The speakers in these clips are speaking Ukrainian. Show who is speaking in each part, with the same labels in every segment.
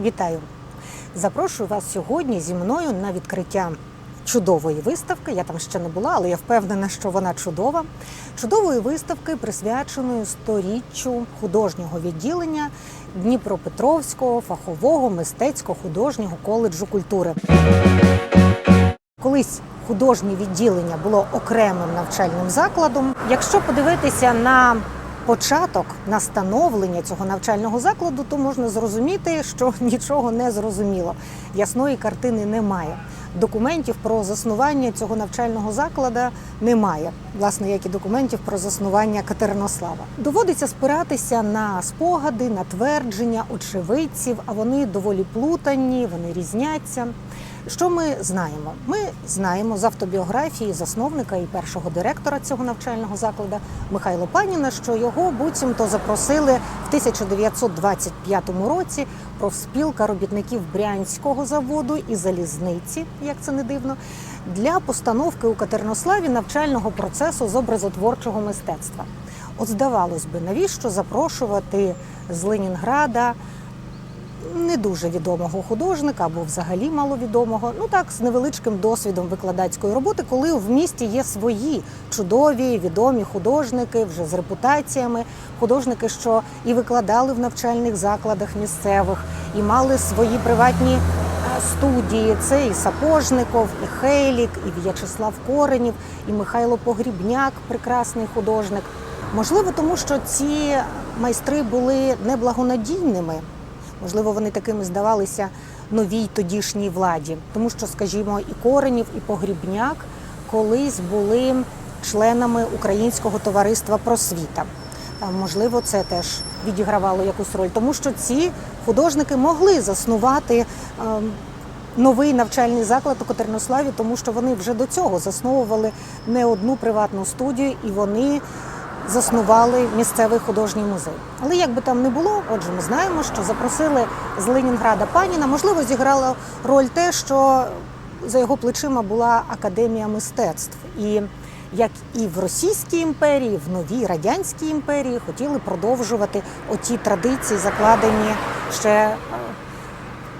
Speaker 1: Вітаю! Запрошую вас сьогодні зі мною на відкриття чудової виставки. Я там ще не була, але я впевнена, що вона чудова. Чудової виставки, присвяченої сторіччю художнього відділення Дніпропетровського фахового мистецько-художнього коледжу культури. Колись художнє відділення було окремим навчальним закладом. Якщо подивитися на початок на становлення цього навчального закладу, то можна зрозуміти, що нічого не зрозуміло. Ясної картини немає. Документів про заснування цього навчального закладу немає, власне, як і документів про заснування Катеринослава. Доводиться спиратися на спогади, на твердження очевидців, а вони доволі плутані, вони різняться. Що ми знаємо? Ми знаємо з автобіографії засновника і першого директора цього навчального закладу Михайла Паніна, що його буцімто запросили в 1925 році профспілка робітників Брянського заводу і залізниці, як це не дивно, для постановки у Катеринославі навчального процесу з образотворчого мистецтва. От здавалось би, навіщо запрошувати з Ленінграда не дуже відомого художника або взагалі маловідомого, ну так, з невеличким досвідом викладацької роботи, коли в місті є свої чудові, відомі художники вже з репутаціями, художники, що і викладали в навчальних закладах місцевих, і мали свої приватні е, студії. Це і Сапожников, і Хейлік, і В'ячеслав Коренів, і Михайло Погрібняк, прекрасний художник. Можливо, тому що ці майстри були неблагонадійними. Можливо, вони такими здавалися новій тодішній владі, тому що, скажімо, і Коренів, і Погрібняк колись були членами Українського товариства просвіта. Можливо, це теж відігравало якусь роль, тому що ці художники могли заснувати ем, новий навчальний заклад у Катеринославі, тому що вони вже до цього засновували не одну приватну студію, і вони заснували місцевий художній музей. Але як би там не було, отже, ми знаємо, що запросили з Ленінграда паніна. Можливо, зіграло роль те, що за його плечима була академія мистецтв. І як і в Російській імперії, в новій радянській імперії хотіли продовжувати оті традиції, закладені ще е,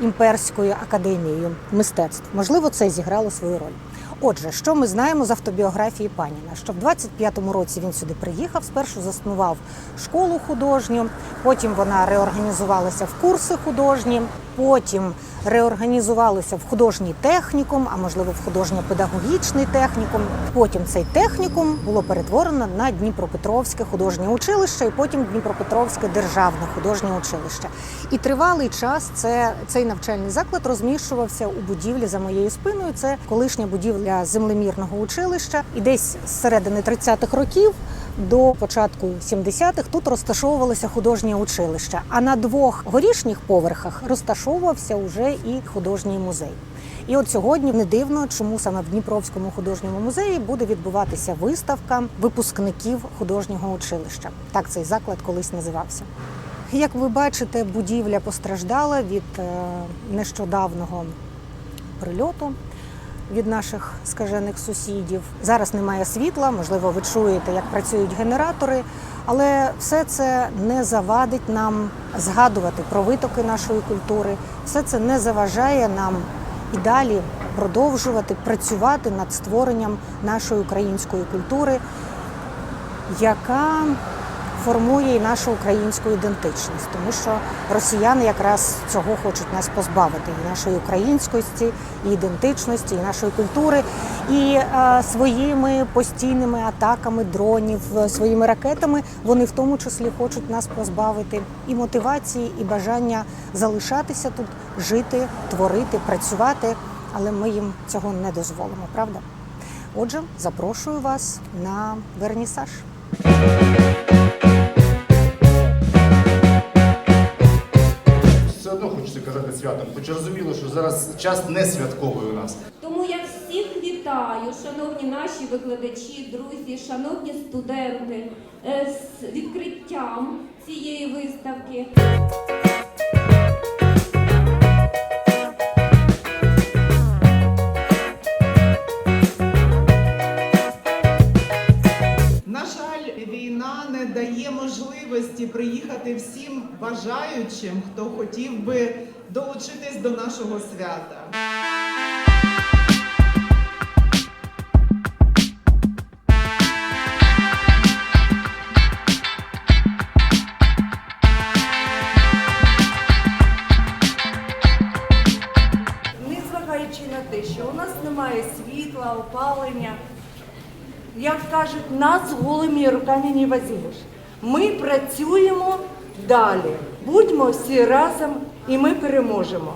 Speaker 1: імперською академією мистецтв. Можливо, це зіграло свою роль. Отже, що ми знаємо з автобіографії Паніна? Що в 25-му році він сюди приїхав, спершу заснував школу художню, потім вона реорганізувалася в курси художні, потім реорганізувалися в художній технікум, а можливо в художньо-педагогічний технікум. Потім цей технікум було перетворено на Дніпропетровське художнє училище, і потім Дніпропетровське державне художнє училище. І тривалий час це цей навчальний заклад розміщувався у будівлі за моєю спиною. Це колишня будівля землемірного училища. І десь з середини 30-х років до початку 70-х тут розташовувалося художнє училище. А на двох горішніх поверхах розташовувався уже і художній музей. І от сьогодні не дивно, чому саме в Дніпровському художньому музеї буде відбуватися виставка випускників художнього училища. Так цей заклад колись називався. Як ви бачите, будівля постраждала від е, нещодавного прильоту від наших скажених сусідів. Зараз немає світла, можливо, ви чуєте, як працюють генератори, але все це не завадить нам згадувати про витоки нашої культури. Все це не заважає нам і далі продовжувати працювати над створенням нашої української культури, яка формує і нашу українську ідентичність, тому що росіяни якраз цього хочуть нас позбавити і нашої українськості, і ідентичності, і нашої культури, і е, своїми постійними атаками дронів, е, своїми ракетами вони в тому числі хочуть нас позбавити і мотивації, і бажання залишатися тут, жити, творити, працювати. Але ми їм цього не дозволимо, правда? Отже, запрошую вас на вернісаж.
Speaker 2: Святом, хоч розуміло, що зараз час не святковий у нас.
Speaker 3: Тому я всіх вітаю, шановні наші викладачі, друзі, шановні студенти, е, з відкриттям цієї виставки.
Speaker 4: Можливості приїхати всім бажаючим, хто хотів би долучитись до нашого свята.
Speaker 5: незважаючи на те, що у нас немає світла, опалення, як кажуть, нас голими руками не возьмеш. Ми працюємо далі. Будьмо всі разом і ми переможемо.